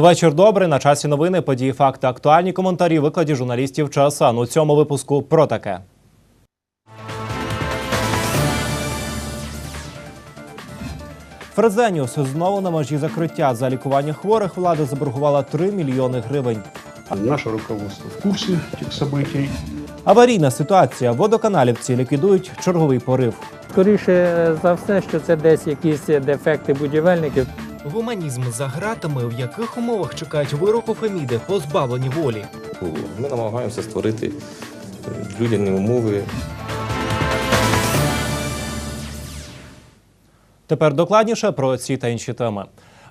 Вечір добрий. На часі новини, події, факти, актуальні коментарі, викладі журналістів ЧАСАН. У цьому випуску про таке. Фрезеніус знову на межі закриття. За лікування хворих влада заборгувала 3 мільйони гривень. Наше руководство в курсе этих событий. Аварійна ситуація. Водоканалівці ліквідують черговий порив. Скоріше за все, що це десь якісь дефекти будівельників. Гуманізм за гратами, в яких умовах чекають вироку Феміди, позбавлені волі. Ми намагаємося створити людяні умови Тепер докладніше про ці та інші теми.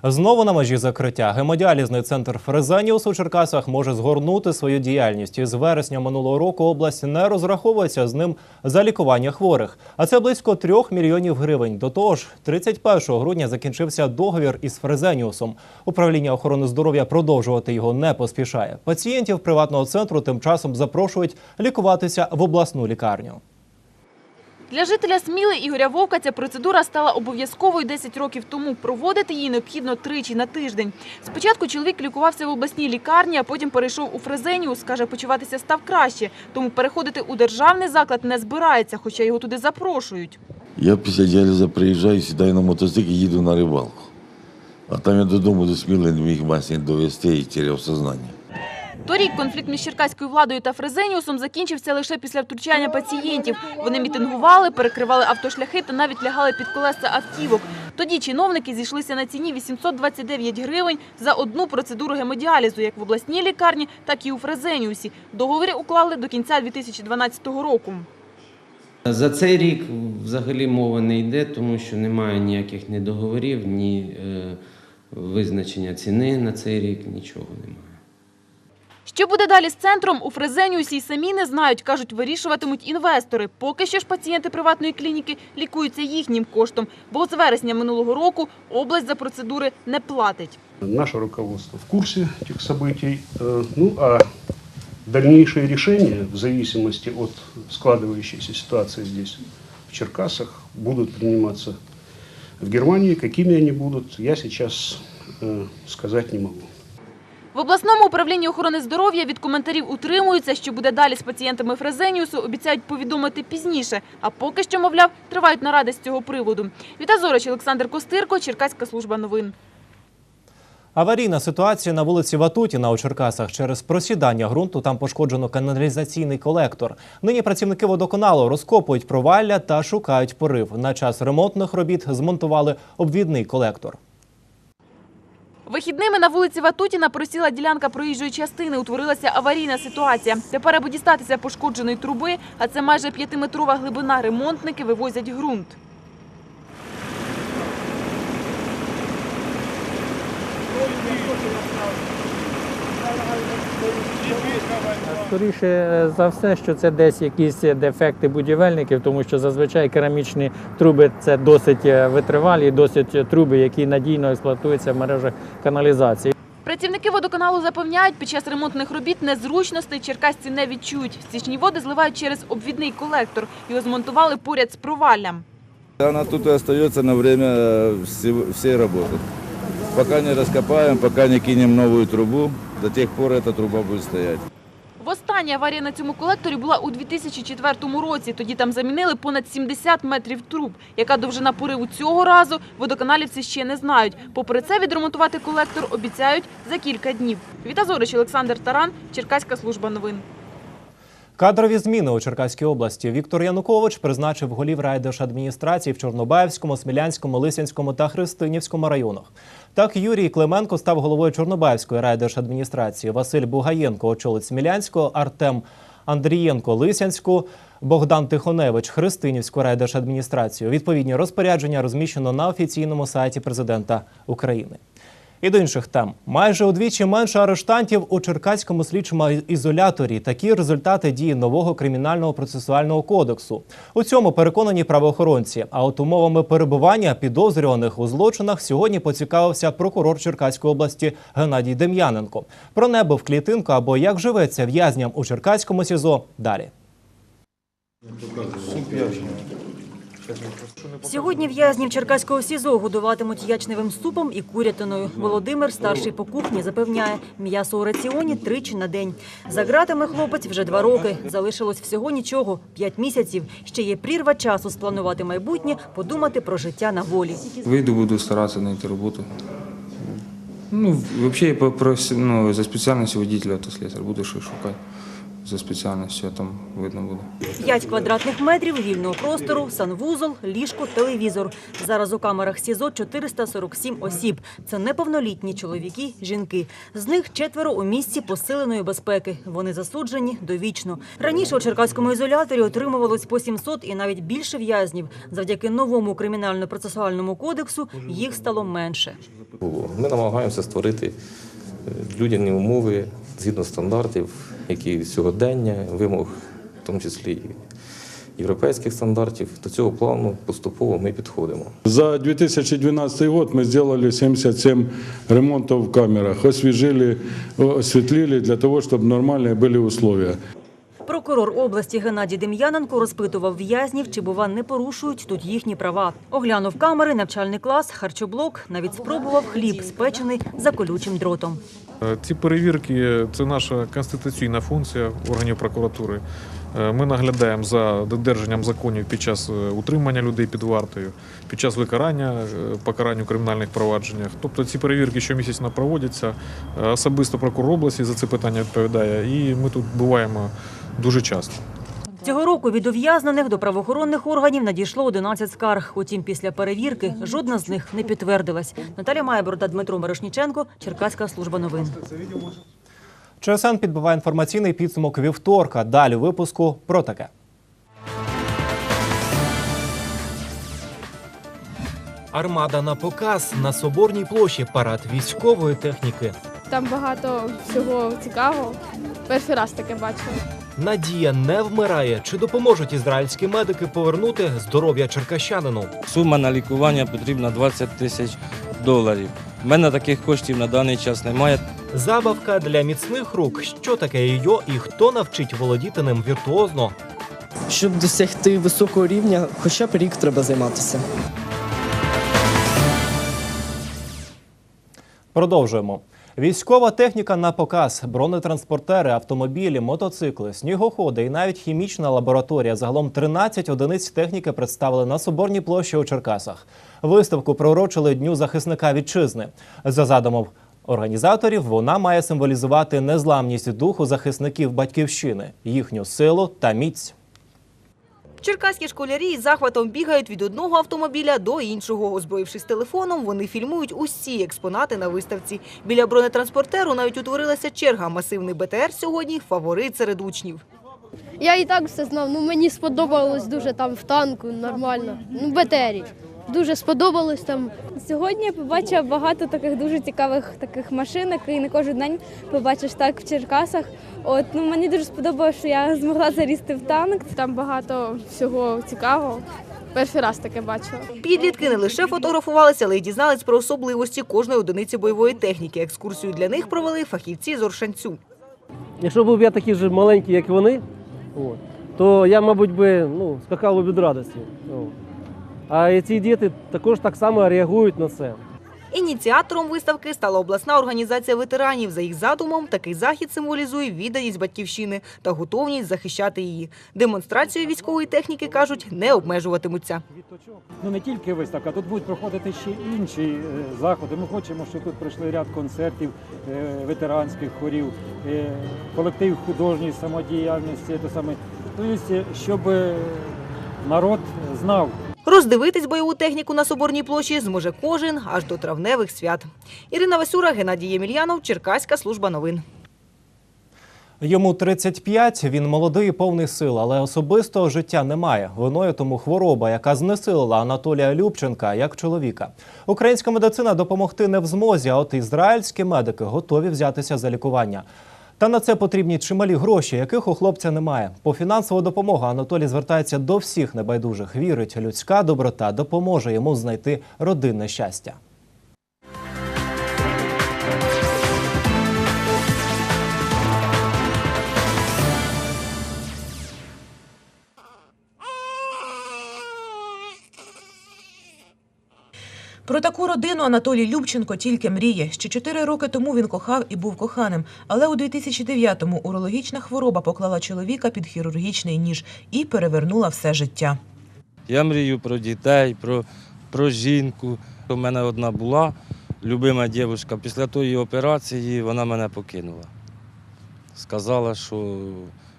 Знову на межі закриття гемодіалізний центр Фрезеніус у Черкасах може згорнути свою діяльність. Із вересня минулого року область не розраховується з ним за лікування хворих. А це близько трьох мільйонів гривень. До того ж, 31 грудня закінчився договір із Фрезеніусом. Управління охорони здоров'я продовжувати його не поспішає. Пацієнтів приватного центру тим часом запрошують лікуватися в обласну лікарню. Для жителя Сміли Ігоря Вовка ця процедура стала обов'язковою 10 років тому. Проводити її необхідно тричі на тиждень. Спочатку чоловік лікувався в обласній лікарні, а потім перейшов у Фрезеніус. Каже, почуватися став краще. Тому переходити у державний заклад не збирається, хоча його туди запрошують. Я після діалізу приїжджаю, сідаю на мотоцикл і їду на рибалку. А там я додому до Сміли не міг масінь довести і теряв сознання. Торік конфлікт між черкаською владою та Фрезеніусом закінчився лише після втручання пацієнтів. Вони мітингували, перекривали автошляхи та навіть лягали під колеса автівок. Тоді чиновники зійшлися на ціні 829 гривень за одну процедуру гемодіалізу, як в обласній лікарні, так і у Фрезеніусі. Договори уклали до кінця 2012 року. За цей рік взагалі мова не йде, тому що немає ніяких ні договорів, ні е, визначення ціни на цей рік, нічого немає. Що буде далі з центром, у Фрезеніусі й самі не знають, кажуть, вирішуватимуть інвестори. Поки що ж пацієнти приватної клініки лікуються їхнім коштом, бо з вересня минулого року область за процедури не платить. Наше руководство в курсе этих событий. Э, Ну а дальнейшие решения в зависимости от складывающейся ситуации здесь, в Черкасах, будут приниматься в Германии. Какими они будут, я сейчас э, сказать не могу. В обласному управлінні охорони здоров'я від коментарів утримуються, що буде далі з пацієнтами Фрезеніусу, обіцяють повідомити пізніше. А поки що, мовляв, тривають наради з цього приводу. Віта Зорич, Олександр Костирко, Черкаська служба новин. Аварійна ситуація на вулиці Ватутіна у Черкасах. Через просідання ґрунту там пошкоджено каналізаційний колектор. Нині працівники водоканалу розкопують провалля та шукають порив. На час ремонтних робіт змонтували обвідний колектор. Вихідними на вулиці Ватутіна просіла ділянка проїжджої частини. Утворилася аварійна ситуація. Тепер, аби дістатися пошкодженої труби, а це майже п'ятиметрова глибина, ремонтники вивозять ґрунт. Скоріше за все, що це десь якісь дефекти будівельників, тому що зазвичай керамічні труби це досить витривалі, досить труби, які надійно експлуатуються в мережах каналізації. Працівники водоканалу запевняють, під час ремонтних робіт незручностей черкасці не відчують. Стічні води зливають через обвідний колектор. Його змонтували поряд з проваллям. Она тут и остается на всего- всей работы. Пока не раскопаем, пока не кинем новую трубу, до тих пор эта труба буде стоять. Востаннє аварія на цьому колекторі була у 2004 році. Тоді там замінили понад 70 метрів труб. Яка довжина пориву цього разу, водоканалівці ще не знають. Попри це, відремонтувати колектор обіцяють за кілька днів. Віта Зорич, Олександр Таран, Черкаська служба новин. Кадрові зміни у Черкаській області. Віктор Янукович призначив голів райдержадміністрації в Чорнобаївському, Смілянському, Лисянському та Христинівському районах. Так, Юрій Клименко став головою Чорнобаївської райдержадміністрації. Василь Бугаєнко очолить Смілянську, Артем Андрієнко Лисянську, Богдан Тихоневич Христинівську райдержадміністрацію. Відповідні розпорядження розміщено на офіційному сайті президента України. І до інших тем майже удвічі менше арештантів у Черкаському слідчому ізоляторі. Такі результати дії нового кримінального процесуального кодексу. У цьому переконані правоохоронці. А от умовами перебування підозрюваних у злочинах сьогодні поцікавився прокурор Черкаської області Геннадій Дем'яненко. Про небо в клітинку або як живеться в'язням у Черкаському СІЗО. Далі. Сьогодні в'язнів Черкаського СІЗО годуватимуть ячневим супом і курятиною. Володимир, старший по кухні, запевняє, м'ясо у раціоні тричі на день. За ґратами хлопець вже два роки. Залишилось всього нічого – п'ять місяців. Ще є прірва часу спланувати майбутнє, подумати про життя на волі. Вийду, буду старатися знайти роботу. Ну, взагалі, по, професі- ну, за спеціальністю водителя та слесар. Буду щось шукати за спеціальністю, там видно буде. П'ять квадратних метрів вільного простору, санвузол, ліжко, телевізор. Зараз у камерах СІЗО 447 осіб. Це неповнолітні чоловіки, жінки. З них четверо у місці посиленої безпеки. Вони засуджені довічно. Раніше у Черкаському ізоляторі отримувалось по 700 і навіть більше в'язнів. Завдяки новому кримінально-процесуальному кодексу їх стало менше. Ми намагаємося створити е, людяні умови згідно стандартів, які сьогодення, вимог, в тому числі і європейських стандартів. До цього плану поступово ми підходимо. За 2012 год мы сделали 77 ремонтов в камерах, освежили, осветлили для того, чтобы нормальные были условия. Прокурор області Геннадій Дем'яненко розпитував в'язнів, чи, бува, не порушують тут їхні права. Оглянув камери, навчальний клас, харчоблок, навіть спробував хліб, спечений за колючим дротом. Е, Ці перевірки це наша конституційна функція органів прокуратури. Е, Ми наглядаємо за додержанням законів під час е, утримання людей під вартою, під час викарання, покарань у кримінальних провадженнях. Тобто ці перевірки щомісячно проводяться. Особисто прокурор області за це питання відповідає, і ми тут буваємо дуже часто. Цього року від ув'язнених до правоохоронних органів надійшло 11 скарг. Утім, після перевірки жодна з них не підтвердилась. Наталя Майбор та Дмитро Мирошніченко, Черкаська служба новин. ЧСН підбиває інформаційний підсумок вівторка. Далі випуску про таке. Армада на показ на соборній площі парад військової техніки. Там багато всього цікавого. Перший раз таке бачила. Надія не вмирає. Чи допоможуть ізраїльські медики повернути здоров'я черкащанину? Сума на лікування потрібна 20 тисяч доларів. У мене таких коштів на даний час немає. Забавка для міцних рук. Що таке йо і хто навчить володіти ним віртуозно? Щоб досягти високого рівня, хоча б рік треба займатися. Продовжуємо. Військова техніка на показ, бронетранспортери, автомобілі, мотоцикли, снігоходи і навіть хімічна лабораторія. Загалом 13 одиниць техніки представили на Соборній площі у Черкасах. Виставку приурочили Дню захисника вітчизни. За задумом організаторів, вона має символізувати незламність духу захисників батьківщини, їхню силу та міць. Черкаські школярі із захватом бігають від одного автомобіля до іншого. Озброївшись телефоном, вони фільмують усі експонати на виставці. Біля бронетранспортеру навіть утворилася черга. Масивний БТР сьогодні – фаворит серед учнів. Я і так все знав. Ну мені сподобалось дуже там в танку, нормально. Ну, БТРі. Дуже сподобалось там. Сьогодні я побачила багато таких дуже цікавих таких машинок, і не кожен день побачиш так в Черкасах. От ну мені дуже сподобалося, що я змогла залізти в танк. Там багато всього цікавого. Перший раз таке бачила. Підлітки не лише фотографувалися, але й дізнались про особливості кожної одиниці бойової техніки. Екскурсію для них провели фахівці з Оршанцю. Якщо був я такий же маленький, як вони, то я, мабуть, би ну, скакав би від радості. А ці діти також так само реагують на це. Ініціатором виставки стала обласна організація ветеранів. За їх задумом, такий захід символізує відданість батьківщини та готовність захищати її. Демонстрацію військової техніки, кажуть, не обмежуватимуться. Ну не тільки виставка, тут будуть проходити ще інші е, заходи. Ми хочемо, щоб тут пройшли ряд концертів е, ветеранських хорів, е, колектив художньої самодіяльності, то саме, тобто, щоб народ знав. Роздивитись бойову техніку на Соборній площі зможе кожен аж до травневих свят. Ірина Васюра, Геннадій Ємельянов, Черкаська служба новин. Йому 35, він молодий і повний сил, але особистого життя немає. Виною тому хвороба, яка знесилила Анатолія Любченка як чоловіка. Українська медицина допомогти не в змозі, а от ізраїльські медики готові взятися за лікування. Та на це потрібні чималі гроші, яких у хлопця немає. По фінансову допомогу Анатолій звертається до всіх небайдужих. Вірить, людська доброта допоможе йому знайти родинне щастя. Про таку родину Анатолій Любченко тільки мріє. Ще чотири роки тому він кохав і був коханим. Але у 2009-му урологічна хвороба поклала чоловіка під хірургічний ніж і перевернула все життя. Я мрію про дітей, про, про жінку. У мене одна була любима дівчинка. Після тої операції вона мене покинула. Сказала, що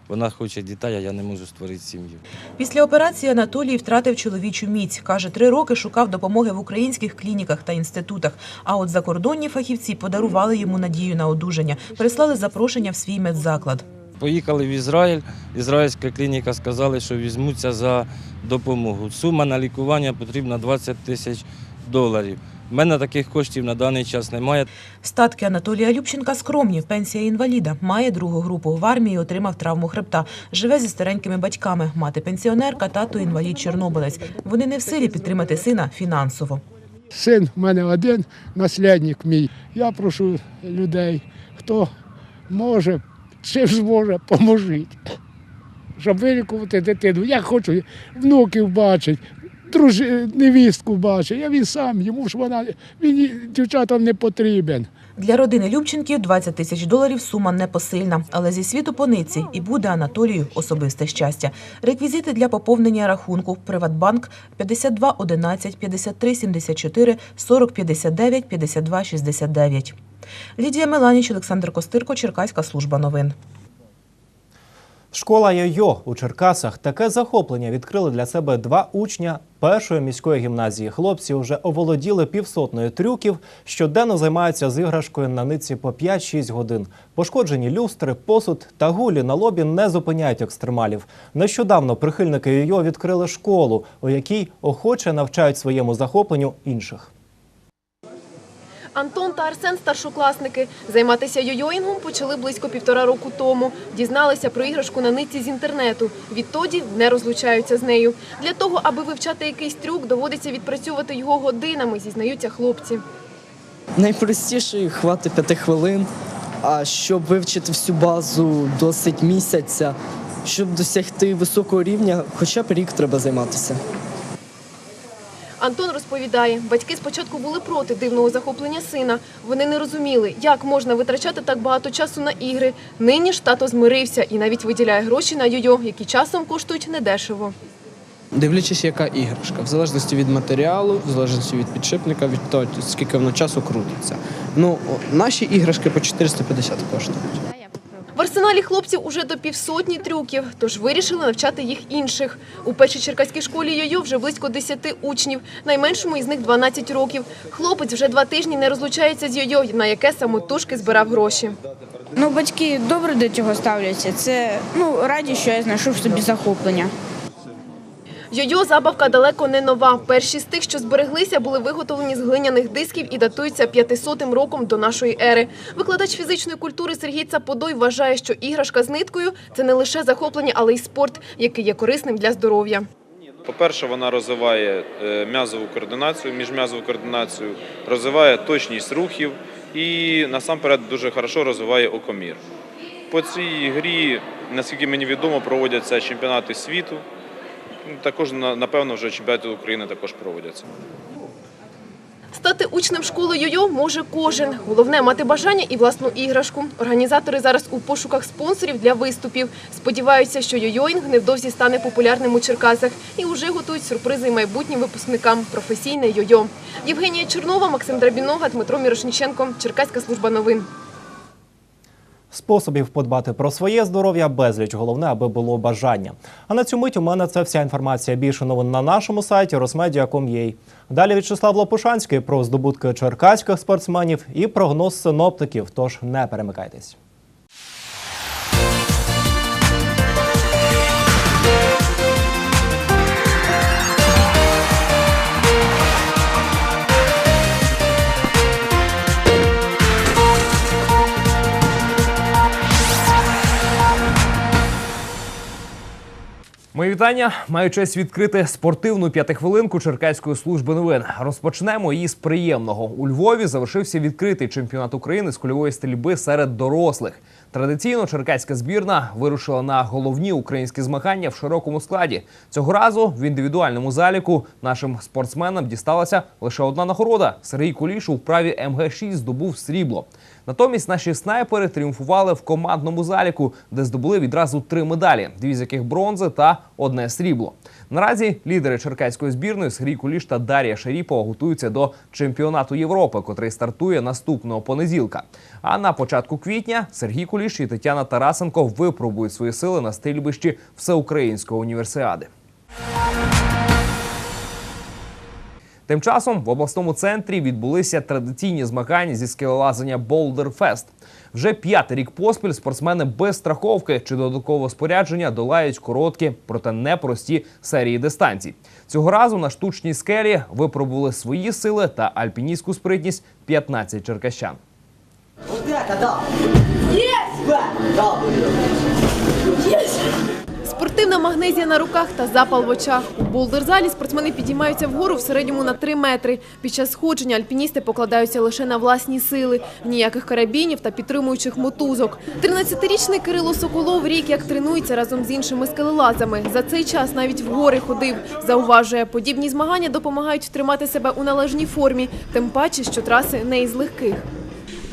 вона хоче дітей, а я не можу створити сім'ю. Після операції Анатолій втратив чоловічу міць. Каже, три роки шукав допомоги в українських клініках та інститутах. А от закордонні фахівці подарували йому надію на одужання, прислали запрошення в свій медзаклад. Поїхали в Ізраїль. Ізраїльська клініка сказали, що візьмуться за допомогу. Сума на лікування потрібна 20 тисяч доларів. У мене таких коштів на даний час немає. Статки Анатолія Любченка скромні. Пенсія інваліда. Має другу групу. В армії отримав травму хребта. Живе зі старенькими батьками. Мати пенсіонерка, тато інвалід Чорнобилець. Вони не в силі підтримати сина фінансово. Син в мене один, наслідник мій. Я прошу людей, хто може, чим зможе, поможіть, щоб вилікувати дитину. Я хочу внуків бачити, дружи, невістку бачити. Я він сам, йому ж вона, він дівчатам не потрібен. Для родини Любченків 20 тисяч доларів сума непосильна, але зі світу по ниці і буде Анатолію особисте щастя. Реквізити для поповнення рахунку Приватбанк 52 11 53 74 40 59 52 69. Лідія Меланіч, Олександр Костирко, Черкаська служба новин. Школа Йо-Йо у Черкасах таке захоплення відкрили для себе два учня першої міської гімназії. Хлопці вже оволоділи півсотною трюків, щоденно займаються з іграшкою на ниці по 5-6 годин. Пошкоджені люстри, посуд та гулі на лобі не зупиняють екстремалів. Нещодавно прихильники Йо-Йо відкрили школу, у якій охоче навчають своєму захопленню інших. Антон та Арсен старшокласники. Займатися йойоїнгом почали близько півтора року тому. Дізналися про іграшку на нитці з інтернету. Відтоді не розлучаються з нею. Для того, аби вивчати якийсь трюк, доводиться відпрацьовувати його годинами, зізнаються хлопці. Найпростіше хватить п'яти хвилин, а щоб вивчити всю базу досить місяця, щоб досягти високого рівня, хоча б рік треба займатися. Антон розповідає, батьки спочатку були проти дивного захоплення сина. Вони не розуміли, як можна витрачати так багато часу на ігри. Нині ж тато змирився і навіть виділяє гроші на йо-йо, які часом коштують недешево. Дивлячись, яка іграшка, в залежності від матеріалу, в залежності від підшипника, від того, скільки воно часу крутиться. Ну, наші іграшки по 450 коштують. В арсеналі хлопців уже до півсотні трюків, тож вирішили навчати їх інших. У першій черкаській школі йо-йо вже близько 10 учнів, найменшому із них 12 років. Хлопець вже два тижні не розлучається з йо-йо, на яке самотужки збирав гроші. Ну, батьки добре до цього ставляться. Це ну раді, що я знайшов собі захоплення. Йо-йо забавка далеко не нова. Перші з тих, що збереглися, були виготовлені з глиняних дисків і датуються 500 роком до нашої ери. Викладач фізичної культури Сергій Цаподой вважає, що іграшка з ниткою це не лише захоплення, але й спорт, який є корисним для здоров'я. По-перше, вона розвиває е, м'язову координацію, міжм'язову координацію, розвиває точність рухів і насамперед дуже хорошо розвиває окомір. По цій грі, наскільки мені відомо, проводяться чемпіонати світу. Ну, Також, на- напевно, вже чемпіонати України також проводяться. Стати учнем школи йо-йо може кожен. Головне мати бажання і власну іграшку. Організатори зараз у пошуках спонсорів для виступів. Сподіваються, що йо-йоїнг невдовзі стане популярним у Черкасах і вже готують сюрпризи майбутнім випускникам. Професійне йо-йо. Євгенія Чорнова, Максим Драбінога, Дмитро Мірошніченко. Черкаська служба новин. Способів подбати про своє здоров'я безліч. Головне, аби було бажання. А на цю мить у мене це вся інформація. Більше новин на нашому сайті rosmedia.com.ua. Далі В'ячеслав Лопушанський про здобутки черкаських спортсменів і прогноз синоптиків. Тож не перемикайтесь. Мої вітання. Маю честь відкрити спортивну п'ятихвилинку Черкаської служби новин. Розпочнемо її з приємного. У Львові завершився відкритий чемпіонат України з кульової стрільби серед дорослих. Традиційно черкаська збірна вирушила на головні українські змагання в широкому складі. Цього разу в індивідуальному заліку нашим спортсменам дісталася лише одна нагорода. Сергій Куліш у вправі МГ-6 здобув срібло. Натомість наші снайпери тріумфували в командному заліку, де здобули відразу три медалі, дві з яких бронзи та одне срібло. Наразі лідери черкаської збірної Сергій Куліш та Дар'я Шаріпова готуються до чемпіонату Європи, котрий стартує наступного понеділка. А на початку квітня Сергій Куліш і Тетяна Тарасенко випробують свої сили на стрільбищі Всеукраїнської універсіади. Тим часом в обласному центрі відбулися традиційні змагання зі скелелазання Boulder Fest. Вже п'ятий рік поспіль спортсмени без страховки чи додаткового спорядження долають короткі, проте непрості серії дистанцій. Цього разу на штучній скелі випробували свої сили та альпіністську спритність 15 черкащан. Спортивна магнезія на руках та запал в очах. У болдерзалі спортсмени підіймаються вгору в середньому на 3 метри. Під час сходження альпіністи покладаються лише на власні сили. Ніяких карабінів та підтримуючих мотузок. 13-річний Кирило Соколов рік як тренується разом з іншими скелелазами. За цей час навіть в гори ходив. Зауважує, подібні змагання допомагають тримати себе у належній формі, тим паче, що траси не із легких.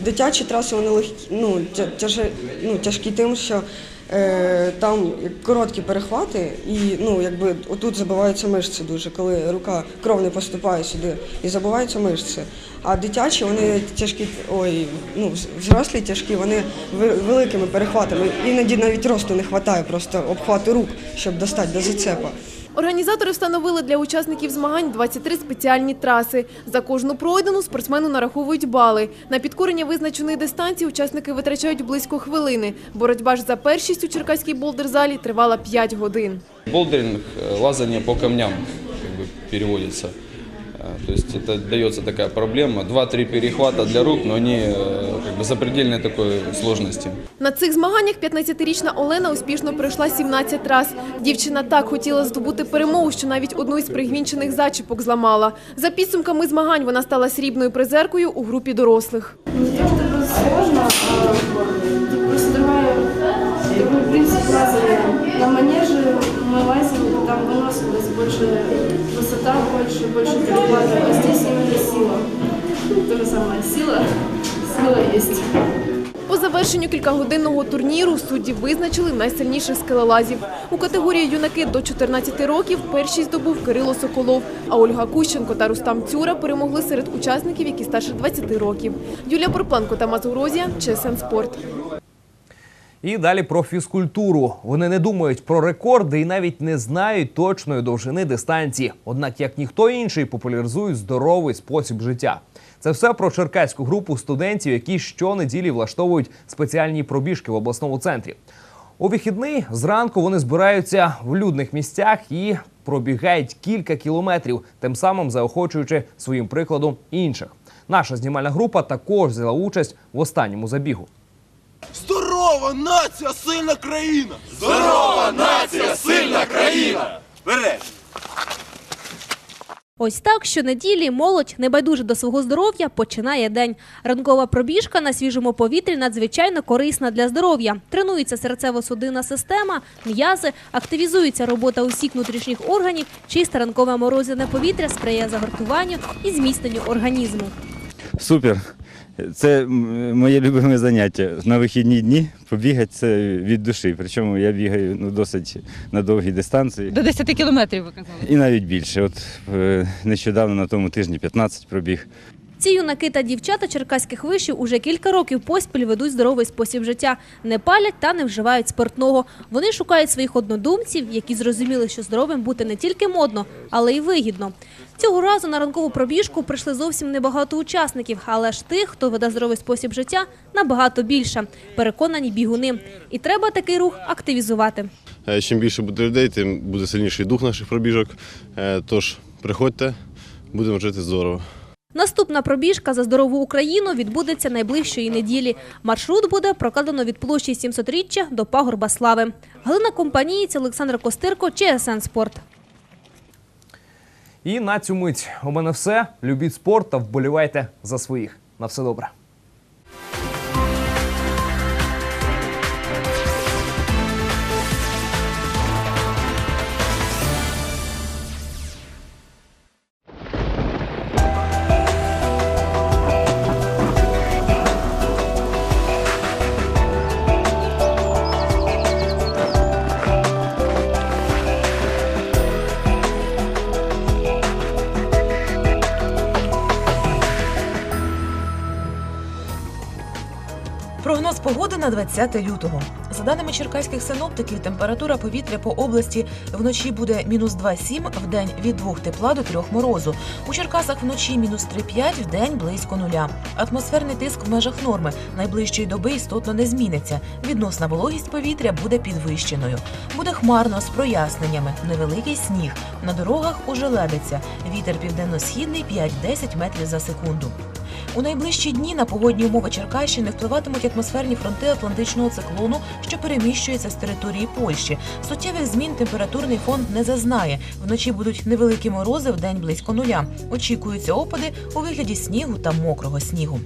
Дитячі траси вони легкі, ну, тя- ну, тяжкі тим, що там короткі перехвати, і ну, якби отут забиваються мишці дуже, коли рука кров не поступає сюди, і забиваються мишці. А дитячі вони тяжкі, ой, ну, взрослі тяжкі, вони великими перехватами. Іноді навіть росту не вистачає, просто обхвату рук, щоб достати до зацепа. Організатори встановили для учасників змагань 23 спеціальні траси. За кожну пройдену спортсмену нараховують бали. На підкорення визначеної дистанції учасники витрачають близько хвилини. Боротьба ж за першість у Черкаській болдерзалі тривала 5 годин. Болдеринг, лазання по камням как бы переводится. Э, То есть это дается такая проблема. Два-три перехвата для рук, но они э, как бы запредельной такой сложности. На цих змаганнях 15-річна Олена успішно пройшла 17 раз. Дівчина так хотіла здобути перемогу, що навіть одну із пригвінчених зачіпок зламала. За підсумками змагань вона стала срібною призеркою у групі дорослих. Не то чтобы сложно, а просто другая, другой принцип лазания. На манеже мы лазим, там выносливость больше, высота больше, больше перехватов. А здесь именно сила. То же самое, сила, сила есть. По завершенню кількагодинного турніру судді визначили найсильніших скелелазів. У категорії юнаки до 14 років першість здобув Кирило Соколов, а Ольга Кущенко та Рустам Цюра перемогли серед учасників, які старше 20 років. Юлія Пропленко та Мазурозія, ЧСН Спорт. І далі про фізкультуру. Вони не думають про рекорди і навіть не знають точної довжини дистанції. Однак, як ніхто інший, популяризують здоровий спосіб життя. Це все про черкаську групу студентів, які щонеділі влаштовують спеціальні пробіжки в обласному центрі. У вихідний зранку вони збираються в людних місцях і пробігають кілька кілометрів, тим самим заохочуючи своїм прикладом інших. Наша знімальна група також взяла участь в останньому забігу. Здорова нація, сильна країна! Здорова нація, сильна країна! Вперед! Ось так щонеділі молодь, небайдуже до свого здоров'я, починає день. Ранкова пробіжка на свіжому повітрі надзвичайно корисна для здоров'я. Тренується серцево-судинна система, м'язи, активізується робота усіх внутрішніх органів, чисте ранкове морозяне повітря сприяє загартуванню і зміцненню організму. Супер. Це моє любиме заняття. На вихідні дні побігати це від душі. Причому я бігаю ну, досить на довгій дистанції. До 10 кілометрів ви казали. І навіть більше. От е, нещодавно на тому тижні 15 пробіг. Ці юнаки та дівчата черкаських вишів уже кілька років поспіль ведуть здоровий спосіб життя, не палять та не вживають спиртного. Вони шукають своїх однодумців, які зрозуміли, що здоровим бути не тільки модно, але й вигідно. Цього разу на ранкову пробіжку прийшли зовсім небагато учасників, але ж тих, хто веде здоровий спосіб життя, набагато більше. Переконані бігуни. І треба такий рух активізувати. Е, Чим більше буде людей, тим буде сильніший дух наших пробіжок. Е, Тож приходьте, будемо жити здорово. Наступна пробіжка за здорову Україну відбудеться найближчої неділі. Маршрут буде прокладено від площі 700-річчя до пагорба слави. Галина Компанієць, Олександр Костирко, ЧСН Спорт. І на цю мить у мене все. Любіть спорт та вболівайте за своїх. На все добре. На 20 лютого. За даними черкаських синоптиків, температура повітря по області вночі буде мінус 2,7, в день від 2 тепла до 3 морозу. У Черкасах вночі мінус 3,5, в день близько нуля. Атмосферний тиск в межах норми найближчої доби істотно не зміниться. Відносна вологість повітря буде підвищеною. Буде хмарно з проясненнями, невеликий сніг. На дорогах ожеледиться. Вітер південно-східний 5-10 метрів за секунду. У найближчі дні на погодні умови Черкащини впливатимуть атмосферні фронти Атлантичного циклону, що переміщується з території Польщі. Суттєвих змін температурний фон не зазнає. Вночі будуть невеликі морози, в день близько нуля. Очікуються опади у вигляді снігу та мокрого снігу.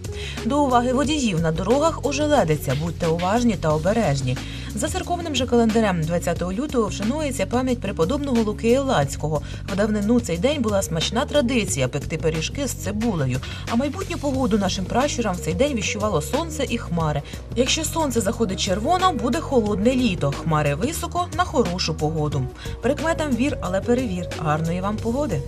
До уваги водіїв на дорогах ожеледиться. Будьте уважні та обережні. За церковним же календарем 20 лютого вшанується пам'ять преподобного Луки Елацького. В давнину цей день була смачна традиція пекти пиріжки з цибулею. А майбутню погоду нашим пращурам в цей день віщувало сонце і хмари. Якщо сонце заходить червоно, буде холодне літо. Хмари високо на хорошу погоду. Прикметам вір, але перевір. Гарної вам погоди.